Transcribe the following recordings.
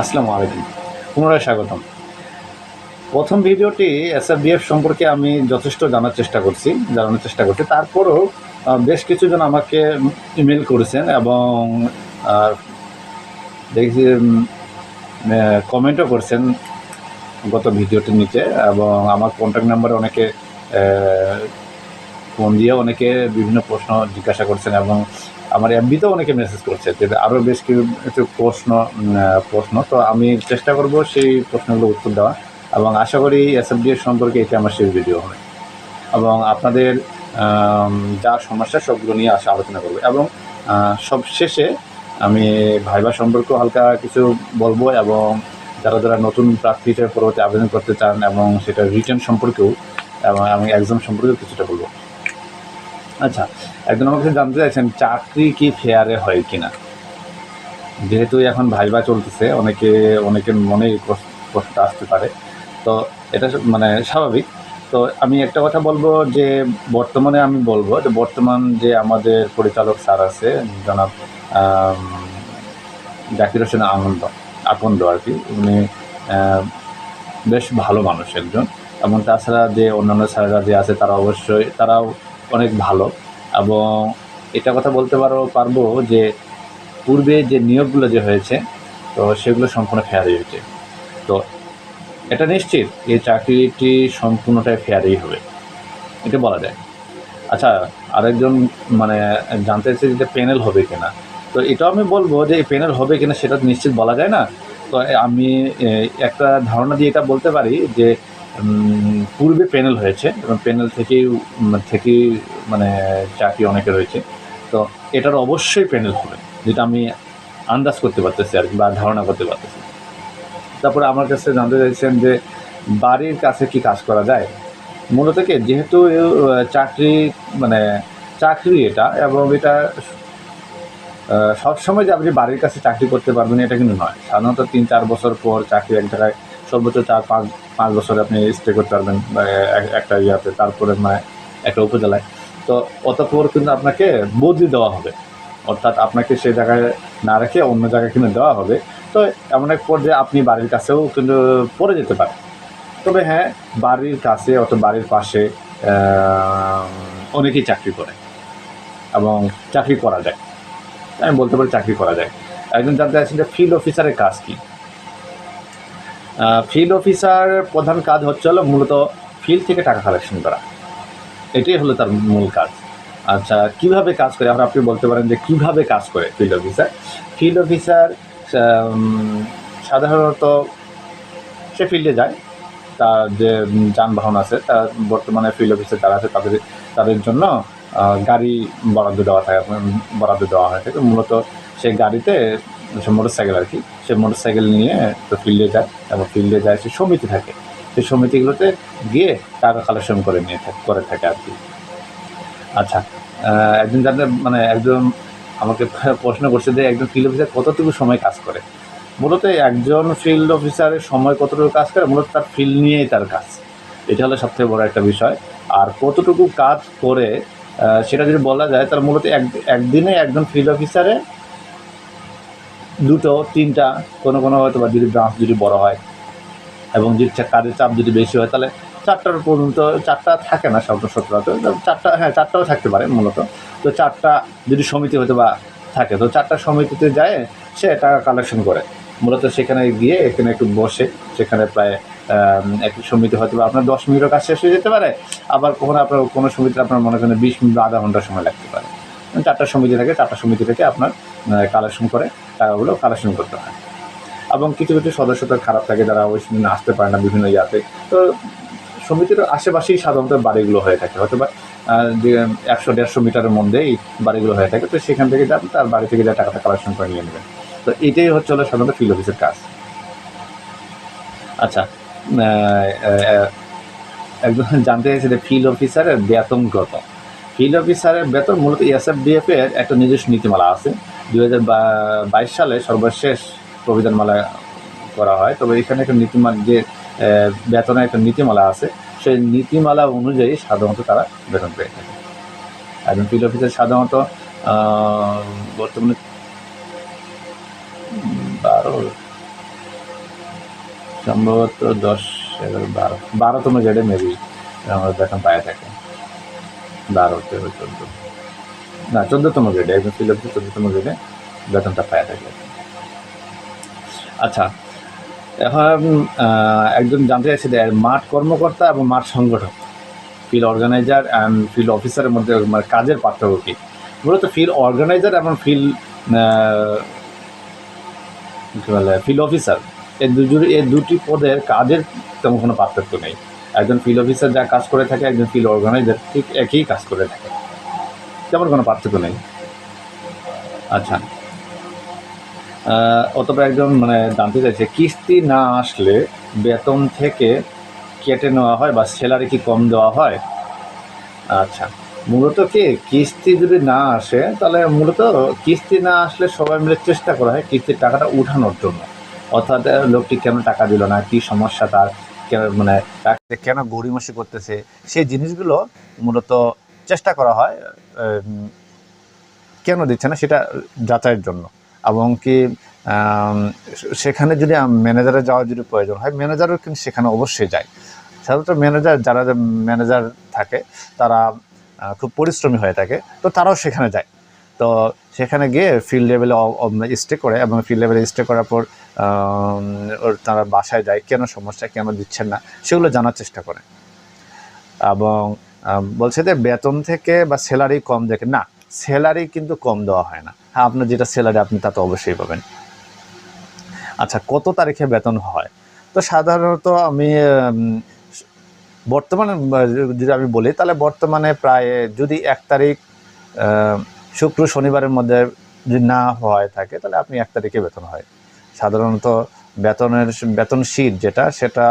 আসসালামু আলাইকুম। পুনরায় স্বাগতম। প্রথম ভিডিওটি এসএফবিএফ সম্পর্কে আমি যথেষ্ট জানার চেষ্টা করছি, জানানোর চেষ্টা করছি। তারপরেও বেশ কিছুজন আমাকে ইমেল করেছেন এবং দেখছি কমেন্টও করছেন গত ভিডিওটির নিচে এবং আমার কন্ট্যাক্ট নাম্বারে অনেকে ফোন দিয়ে অনেকে বিভিন্ন প্রশ্ন জিজ্ঞাসা করছেন এবং আমার এফবিতেও অনেকে মেসেজ করছে যে আরও বেশ কিছু প্রশ্ন প্রশ্ন। তো আমি চেষ্টা করব সেই প্রশ্নগুলো উত্তর দেওয়া এবং আশা করি এসএফডি এর সম্পর্কে এটা আমার শেষ ভিডিও হবে। এবং আপনাদের যা সমস্যা সবগুলো নিয়ে আসা আলোচনা করব। এবং আহ, সব শেষে আমি ভাইবা সম্পর্কেও হালকা কিছু বলব এবং যারা যারা নতুন প্রার্থী হিসেবে পরবর্তী আবেদন করতে চান এবং সেটা রিটার্ন সম্পর্কেও এবং আমি এক্সাম সম্পর্কেও কিছুটা বলব। আচ্ছা একজন আমার কাছে জানতে চাইছেন, চাকরি কি ফেয়ারে হয় কিনা? যেহেতু এখন ভাইবা চলতেছে, অনেকে অনেকের মনে প্রশ্ন- আসতে পারে। তো এটা মানে স্বাভাবিক। তো আমি একটা কথা বলব যে, বর্তমানে আমি বলব যে, বর্তমান যে আমাদের পরিচালক স্যার আছে, জনাব জাকির হোসেন আনন্দ, আকন্দ আর কি, উনি বেশ ভালো মানুষ একজন। এবং তাছাড়া যে অন্যান্য স্যাররা যে আছে, তারা অবশ্যই, তারাও অনেক ভালো। এবং এটা কথা বলতে পারো, পারব যে পূর্বে যে নিয়োগগুলো যে হয়েছে, তো সেগুলো সম্পূর্ণ ফেয়ার হয়েছে। তো এটা নিশ্চিত এই চাকরিটি সম্পূর্ণটাই ফেয়ারই হবে। এটা বলা যায়। আচ্ছা আরেকজন মানে জানতে চাইছে যে প্যানেল হবে কিনা। তো এটাও আমি বলব যে এই প্যানেল হবে কিনা সেটা নিশ্চিত বলা যায় না। তো আমি একটা ধারণা দিয়ে এটা বলতে পারি যে পূর্বে প্যানেল হয়েছে এবং প্যানেল থেকেই থেকেই মানে চাকরি অনেকে রয়েছে। তো এটার অবশ্যই প্যানেল হবে, যেটা আমি আন্দাজ করতে পারতেছি আর কি বা ধারণা করতে পারতেছি। তারপরে আমার কাছে জানতে চাইছেন যে, বাড়ির কাছে কি কাজ করা যায়? মূলত কি, যেহেতু চাকরি মানে চাকরি এটা এবং এটা সবসময় যে আপনি বাড়ির কাছে চাকরি করতে পারবেন এটা কিন্তু নয়। সাধারণত তিন চার বছর পর চাকরি এক জায়গায় সর্বোচ্চ চার পাঁচ পাঁচ বছর আপনি স্টে করতে পারবেন এক- একটা ইয়াতে, তারপরে মানে একটা উপজেলায়। তো অতপর কিন্তু আপনাকে বদলি দেওয়া হবে। অর্থাৎ আপনাকে সেই জায়গায় না রেখে অন্য জায়গায় কিন্তু দেওয়া হবে। তো এমন এক পর্যায়ে আপনি বাড়ির কাছেও কিন্তু পড়ে যেতে পারেন। তবে হ্যাঁ বাড়ির কাছে অত বাড়ির পাশে অনেকেই চাকরি করে এবং চাকরি করা যায়। আমি বলতে পারি চাকরি করা যায়। একজন জানতে চাচ্ছেন যে ফিল্ড অফিসারের কাজ কি? ফিল্ড অফিসার প্রধান কাজ হচ্ছে হলো মূলত ফিল্ড থেকে টাকা কালেকশন করা। এটাই হলো তার মূল কাজ। আচ্ছা কীভাবে কাজ করে? এখন আপনি বলতে পারেন যে কীভাবে কাজ করে ফিল্ড অফিসার ফিল্ড অফিসার সাধারণত সে ফিল্ডে যায়। তার যে যানবাহন আছে, তার বর্তমানে ফিল্ড অফিসে যারা আছে, তাদের তাদের জন্য গাড়ি বরাদ্দ দেওয়া থাকে, বরাদ্দ দেওয়া হয়ে। থাকে মূলত সেই গাড়িতে সে মোটর সাইকেল আর কি। সে মোটর সাইকেল নিয়ে তো ফিল্ডে যায়, এবং ফিল্ডে যায়, সে সমিতি থাকে। সেই সমিতিগুলোতে গিয়ে টাকা কালেকশন করে নিয়ে থাকে, করে থাকে আর কি। আচ্ছা একজন যাদের মানে একজন আমাকে প্রশ্ন করছে যে একজন ফিল্ড অফিসার কতটুকু সময় কাজ করে? মূলত একজন ফিল্ড অফিসারের সময় কতটুকু কাজ করে? মূলত তার ফিল্ড নিয়েই তার কাজ। এটা হলো সবথেকে বড় একটা বিষয়। আর কতটুকু কাজ করে সেটা যদি বলা যায় তার মূলত এক একদিনে একজন ফিল্ড অফিসারে দুটো, তিনটা, কোনো কোনো হয়তো বা যদি ব্রাঞ্চ যদি বড় হয় এবং যদি কাজের চাপ যদি বেশি হয়, তাহলে চারটার পর্যন্ত, চারটা থাকে না সচরাচর চারটা হ্যাঁ চারটাও থাকতে পারে মূলত। তো চারটা যদি সমিতি হয়তো বা থাকে, তো চারটা সমিতিতে যায় সে টাকা কালেকশন করে। মূলত সেখানে গিয়ে এখানে একটু বসে, সেখানে প্রায় একটি সমিতি হয়তো বা আপনার দশ মিনিটের কাজ শেষ হয়ে যেতে পারে, আবার কখনো আপনার, কোনো সমিতিতে আপনার মনে করেন বিশ মিনিট আধা ঘণ্টা সময় লাগতে পারে। চারটা সমিতি থাকে, চারটা সমিতি থেকে আপনার কালেকশন করে। টাকাগুলো কালেকশন করতে হয়। এবং কিছু কিছু সদস্য তো খারাপ থাকে, যারা ওই দিন আসতে পারে না বিভিন্ন ইয়াতে। তো সমিতির আশেপাশেই সাধারণত বাড়িগুলো হয়ে থাকে। হয়তো বা যে একশো, দেড়শো মিটারের মধ্যেই বাড়িগুলো হয়ে থাকে। তো সেখান থেকে যাবেন তার বাড়ি থেকে যা টাকাটা কালেকশন করে নিয়ে নেবেন। তো এটাই হচ্ছে হলো সাধারণত ফিল্ড অফিসের কাজ। আচ্ছা একজন জানতে চাইছে যে ফিল্ড অফিসারের বেতন কত? ফিল্ড অফিসারের বেতন মূলত এসএফডিএফ এর একটা নিজস্ব নীতিমালা আছে। দুই হাজার বাইশ সালে সর্বশেষ প্রবিধানমালা করা হয়। তবে এখানে একটা নীতিমালা যে বেতনের একটা নীতিমালা আছে, সেই নীতিমালা অনুযায়ী সাধারণত তারা বেতন পেয়ে থাকে। একজন ফিল্ড অফিসার সাধারণত বর্তমানে বারো, সম্ভবত দশ, এগারো, বারো, বারোতম গ্রেডে মেবি আমরা বেতন পায়ে থাকে। বারো তেরো চোদ্দ না, চোদ্দতম গ্রেডে একজন ফিল অফিসার চোদ্দতম গ্রেডে বেতনটা পায়ে থাকে। আচ্ছা এখন একজন জানতে চাইছে যে মাঠ কর্মকর্তা এবং মাঠ সংগঠক ফিল্ড অর্গানাইজার অ্যান্ড ফিল্ড অফিসারের মধ্যে মানে কাজের পার্থক্য কী? মূলত ফিল্ড অর্গানাইজার এবং ফিল্ড কী বলে ফিল্ড অফিসার এই দুজুর এই দুটি পদের কাজের তেমন কোনো পার্থক্য নেই। একজন ফিল্ড অফিসার যা কাজ করে থাকে, একজন ফিল্ড অর্গানাইজার ঠিক একই কাজ করে থাকে। তেমন কোনো পার্থক্য নেই। আচ্ছা। অতপর একজন মানে জানতে চাইছে, কিস্তি না আসলে বেতন থেকে কেটে নেওয়া হয় বা স্যালারি কি কম দেওয়া হয়? আচ্ছা মূলত কি কিস্তি যদি না আসে, তাহলে মূলত কিস্তি না আসলে সবাই মিলে চেষ্টা করা হয় কিস্তির টাকাটা উঠানোর জন্য। অর্থাৎ লোকটি কেন টাকা দিল না, কি সমস্যা তার, কেন- মানে কেন গড়িমসি করতেছে, সেই জিনিসগুলো মূলত চেষ্টা করা হয়। কেন দিচ্ছে না সেটা যাচাইয়ের জন্য। এবং কি সেখানে যদি ম্যানেজারে যাওয়ার যদি প্রয়োজন হয় ম্যানেজারও কিন্তু সেখানে অবশ্যই যায়। সাধারণত ম্যানেজার যারা ম্যানেজার থাকে, তারা খুব পরিশ্রমী হয়ে থাকে, তো তারাও সেখানে যায়। তো সেখানে গিয়ে ফিল্ড লেভেলে স্টে করে এবং ফিল্ড লেভেলে স্টে করার পর তারা বাসায় যায়, কেন সমস্যা, কেন দিচ্ছেন না, সেগুলো জানার চেষ্টা করে। এবং বলছে যে বেতন থেকে বা স্যালারি কম দেখে না স্যালারি কিন্তু কম দেওয়া হয় না। হ্যাঁ আপনার যেটা স্যালারি আপনি তা তো অবশ্যই পাবেন। আচ্ছা কত তারিখে বেতন হয়? তো সাধারণত আমি বর্তমানে যদি আমি বলি, তাহলে বর্তমানে প্রায় যদি এক তারিখ শুক্র শনিবারের মধ্যে যদি না হয় থাকে, তাহলে আপনি এক তারিখে বেতন হয়। সাধারণত বেতনের, বেতন শীট যেটা, সেটা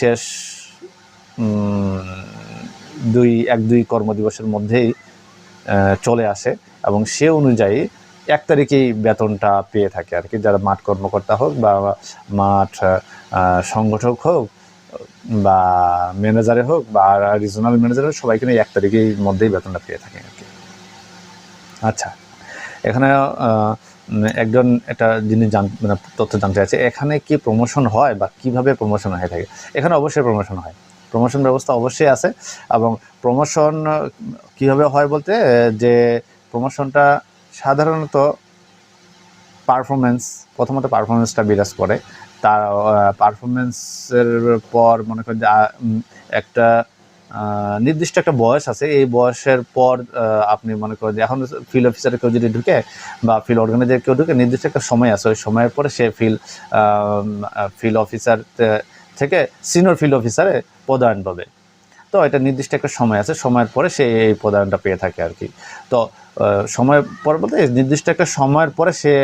শেষ দুই, এক, দুই কর্মদিবসের মধ্যেই চলে আসে এবং সে অনুযায়ী এক তারিখেই বেতনটা পেয়ে থাকে আর কি। যারা মাঠ কর্মকর্তা হোক বা মাঠ সংগঠক হোক বা ম্যানেজারে হোক বা রিজনাল ম্যানেজার হোক সবাই কিন্তু এক তারিখের মধ্যেই বেতনটা পেয়ে থাকে আর কি। আচ্ছা এখানে একজন একটা জিনিস জান মানে তথ্য জানতে চাইছে, এখানে কি প্রমোশন হয় বা কীভাবে প্রমোশন হয়ে থাকে? এখানে অবশ্যই প্রমোশন হয়। প্রমোশন ব্যবস্থা অবশ্যই আছে এবং প্রমোশন কীভাবে হয় বলতে যে প্রমোশনটা সাধারণত পারফরমেন্স প্রথমত পারফরমেন্সটা বিরাজ করে। তার পারফরমেন্সের পর মনে করেন যে একটা নির্দিষ্ট একটা বয়স আছে। এই বয়সের পর আপনি মনে করেন যে, এখন ফিল্ড অফিসারে কেউ যদি ঢুকে বা ফিল্ড অর্গানাইজার কেউ ঢুকে, নির্দিষ্ট একটা সময় আছে। ওই সময়ের পরে সে ফিল্ড ফিল্ড অফিসার থেকে সিনিয়র ফিল্ড অফিসারে পদায়ন পাবে। তো এটা নির্দিষ্ট একটা সময় আছে, সময়ের পরে সে এই পদায়নটা পেয়ে থাকে আর কি। তো সময় পর বলতে নির্দিষ্ট একটা সময়ের পরে সে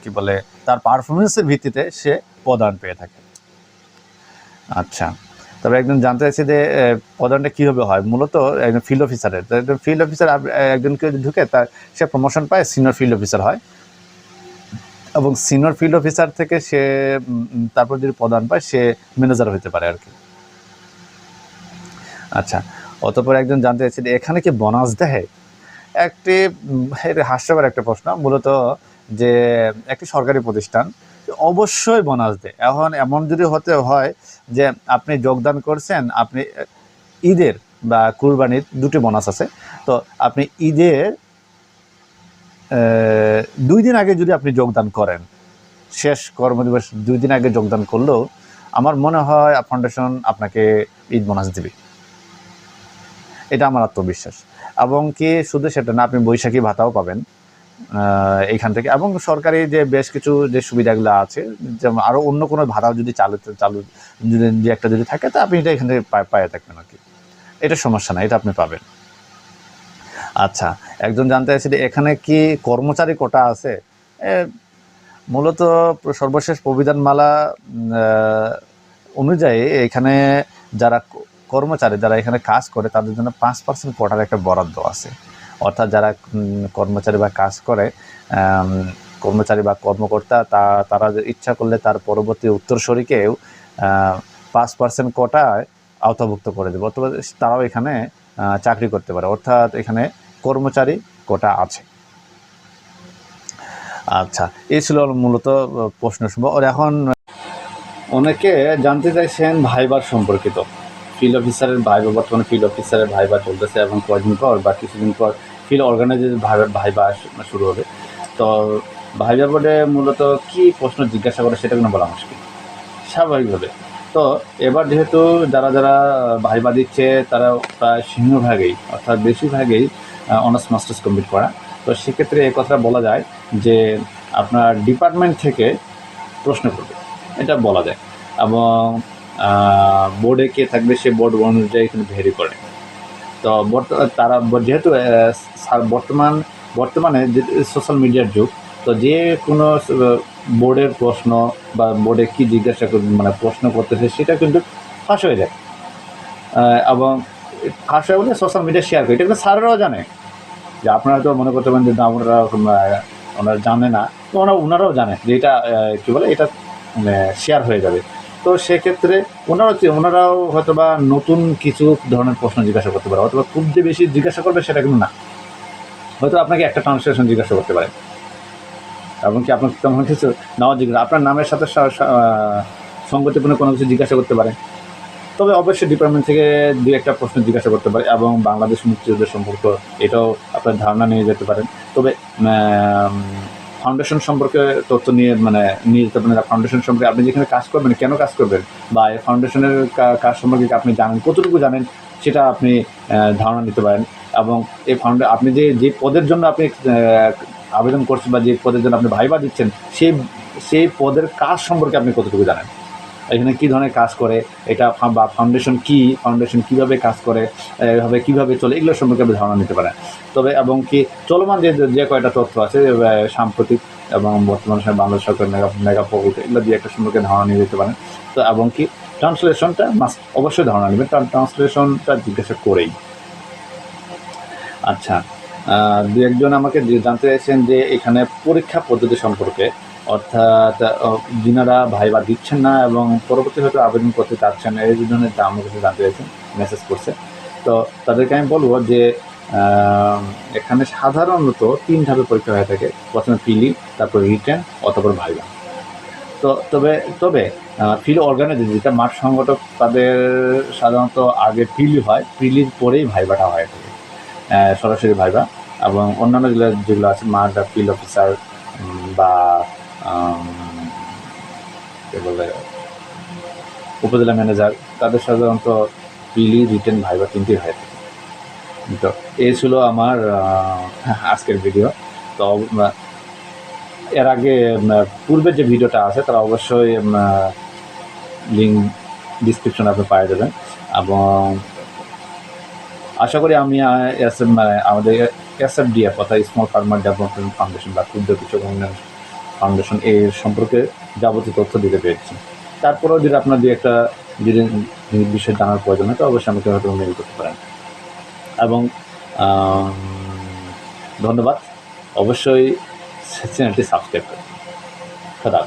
কি বলে, তার পারফরমেন্সের ভিত্তিতে সে প্রদান পেয়ে থাকে। আচ্ছা তবে একজন জানতে চাইছি যে প্রদানটা কীভাবে হয়? মূলত একজন ফিল্ড অফিসারের একজন ফিল্ড অফিসার একজন কেউ ঢুকে তার সে প্রমোশন পায় সিনিয়র ফিল্ড অফিসার হয়। এবং সিনিয়র ফিল্ড অফিসার থেকে সে তারপর যদি প্রদান পায়, সে ম্যানেজার হতে পারে আর কি। আচ্ছা অতপর একজন জানতে চাইছে যে এখানে কি বোনাস দেয় একটি হাস্যকর একটা প্রশ্ন, মূলত যে একটি সরকারি প্রতিষ্ঠান অবশ্যই বোনাস দেয়। এখন এমন যদি হতে হয় যে আপনি যোগদান করছেন, আপনি ঈদের বা কুরবানির দুটি বোনাস আছে। তো আপনি ঈদের দুই দিন আগে যদি আপনি যোগদান করেন, শেষ কর্মদিবস দুই দিন আগে যোগদান করলেও আমার মনে হয় ফাউন্ডেশন আপনাকে ঈদ বোনাস দেবে। এটা আমার আত্মবিশ্বাস। এবং কি শুধু সেটা না, আপনি বৈশাখী ভাতাও পাবেন এইখান থেকে। এবং সরকারি যে বেশ কিছু যে সুবিধাগুলো আছে, যেমন আরও অন্য কোনো ভাতাও যদি চালু চালু, যদি একটা যদি থাকে, তা আপনি এটা এখান থেকে পায়ে থাকবেন আর কি। এটা সমস্যা না, এটা আপনি পাবেন। আচ্ছা একজন জানতে চাইছে এখানে কি কর্মচারী কোটা আছে? মূলত সর্বশেষ প্রবিধানমালা অনুযায়ী এখানে যারা কর্মচারী, যারা এখানে কাজ করে, তাদের জন্য পাঁচ পার্সেন্ট কোটার একটা বরাদ্দ আছে। অর্থাৎ যারা কর্মচারী বা কাজ করে কর্মচারী বা কর্মকর্তা, তা, তারা ইচ্ছা করলে তার পরবর্তী উত্তরসূরিকেও পাঁচ পার্সেন্ট কোটায় আওতাভুক্ত করে দেবে। অথবা তারাও এখানে চাকরি করতে পারে। অর্থাৎ এখানে কর্মচারী কোটা আছে। আচ্ছা এই ছিল মূলত প্রশ্ন সম্ভব আর এখন, অনেকে জানতে চাইছেন ভাইবার সম্পর্কিত। ফিল্ড অফিসারের ভাইবা বর্তমানে ফিল্ড অফিসারের ভাইবা চলতেছে এবং কয়েকদিন পর বা কিছুদিন পর ফিল্ড অর্গানাইজের ভাইবা আস- শুরু হবে। তো ভাইবা বোর্ডে মূলত কি প্রশ্ন জিজ্ঞাসা করে সেটা কোনো বলা মুশকিল। স্বাভাবিকভাবে। তো এবার যেহেতু যারা যারা ভাইবা দিচ্ছে, তারা প্রায় সিংহভাগেই, অর্থাৎ বেশিরভাগই অনার্স মাস্টার্স কমপ্লিট করা। তো সেক্ষেত্রে এই কথা বলা যায় যে আপনার ডিপার্টমেন্ট থেকে প্রশ্ন করবে। এটা বলা যায়। এবং বোর্ডে কে থাকবে সে বোর্ড অনুযায়ী কিন্তু ভেরি করে। তো তারা যেহেতু বর্তমান, বর্তমানে যে সোশ্যাল মিডিয়ার যুগ, তো যে কোনো বোর্ডের প্রশ্ন বা বোর্ডে কী জিজ্ঞাসা মানে প্রশ্ন করতেছে, সেটা কিন্তু ফাঁস হয়ে যায়। এবং হয়ে বলে সোশ্যাল মিডিয়া শেয়ার করে। এটা কিন্তু স্যারেরাও জানে। যে আপনারা তো মনে করতে পারেন যে না, ওনারা ওনারা জানে না। তো ওনারা, ওনারাও জানে যে এটা কী বলে, এটা শেয়ার হয়ে যাবে। তো সেক্ষেত্রে ওনারা ওনারাও হয়তো বা নতুন কিছু ধরনের প্রশ্ন জিজ্ঞাসা করতে পারে। অথবা খুব যে বেশি জিজ্ঞাসা করবে সেটা কিন্তু না। হয়তো আপনাকে একটা ট্রান্সলেশন জিজ্ঞাসা করতে পারে। এবং কি আপনাকে তেমন কিছু নাও জিজ্ঞাসা আপনার নামের সাথে সঙ্গতিপূর্ণ কোনো কিছু জিজ্ঞাসা করতে পারে। তবে অবশ্যই ডিপার্টমেন্ট থেকে দু একটা প্রশ্ন জিজ্ঞাসা করতে পারে এবং বাংলাদেশ মুক্তিযুদ্ধের সম্পর্ক, এটাও আপনার ধারণা নিয়ে যেতে পারেন। তবে ফাউন্ডেশন সম্পর্কে তথ্য নিয়ে মানে নিয়ে যেতে পারেন। ফাউন্ডেশন সম্পর্কে আপনি যেখানে কাজ করবেন, কেন কাজ করবেন? বা এই ফাউন্ডেশনের কাজ সম্পর্কে আপনি জানেন? কতটুকু জানেন? সেটা আপনি ধারণা নিতে পারেন। এবং এই ফাউন্ডে আপনি যে যে পদের জন্য আপনি আবেদন করছেন বা যে পদের জন্য আপনি ভাইবা দিচ্ছেন, সেই সেই পদের কাজ সম্পর্কে আপনি কতটুকু জানেন? এখানে কী ধরনের কাজ করে, এটা বা ফাউন্ডেশন কি ফাউন্ডেশন কীভাবে কাজ করে এভাবে কীভাবে চলে, এগুলো সম্পর্কে আপনি ধারণা নিতে পারেন। তবে এবং কি চলমান যে যে কয়টা তথ্য আছে সাম্প্রতিক এবং বর্তমান সময় বাংলাদেশ সরকার মেগা মেগা প্রকল্প, এগুলো দিয়ে একটা সম্পর্কে ধারণা নিয়ে যেতে পারেন। তো এবং কি ট্রান্সলেশনটা মাস্ট অবশ্যই ধারণা নেবেন, কারণ ট্রান্সলেশনটা জিজ্ঞাসা করেই। আচ্ছা দু একজন আমাকে জানতে চাইছেন যে এখানে পরীক্ষা পদ্ধতি সম্পর্কে অর্থাৎ যিনারা ভাইবা দিচ্ছেন না এবং পরবর্তী হয়তো আবেদন করতে চাচ্ছেন এই ধরনের আমার কাছে জানতে চাইছেন মেসেজ করছে। তো তাদেরকে আমি বলব যে এখানে সাধারণত তিন ধাপে পরীক্ষা হয়ে থাকে। প্রথমে পিলি তারপর রিটেন অতপর ভাইবা তো তবে তবে ফিল অর্গানাইজার যেটা মাঠ সংগঠক তাদের সাধারণত আগে পিলি হয় পিলির পরেই ভাইবাটা হয়ে থাকে। সরাসরি ভাইবা এবং অন্যান্য যেগুলো যেগুলো আছে, মাঠ বা ফিল্ড অফিসার বা কি বলে উপজেলা ম্যানেজার, তাদের সাধারণত পিলি রিটেন ভাইবা তিনটি হয়ে তো এই ছিল আমার আজকের ভিডিও তো এর আগে পূর্বের যে ভিডিওটা আছে, তারা অবশ্যই লিঙ্ক ডিসক্রিপশনে আপনি পাই দেবেন। এবং আশা করি আমি এস- মানে আমাদের এস এফ ডিএফ অর্থাৎ স্মল ফার্মার ডেভেলপমেন্ট ফাউন্ডেশন বা ক্ষুদ্র কৃষক উন্নয়ন ফাউন্ডেশন এর সম্পর্কে যাবতীয় তথ্য দিতে পেরেছি। তারপরেও যদি আপনার দিয়ে একটা যদি বিষয়ে জানার প্রয়োজন হয়, তো অবশ্যই আমাকে হয়তো মেল করতে পারেন। এবং ধন্যবাদ। অবশ্যই চ্যানেলটি সাবস্ক্রাইব করুন খোদা।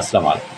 আসসালামু আলাইকুম।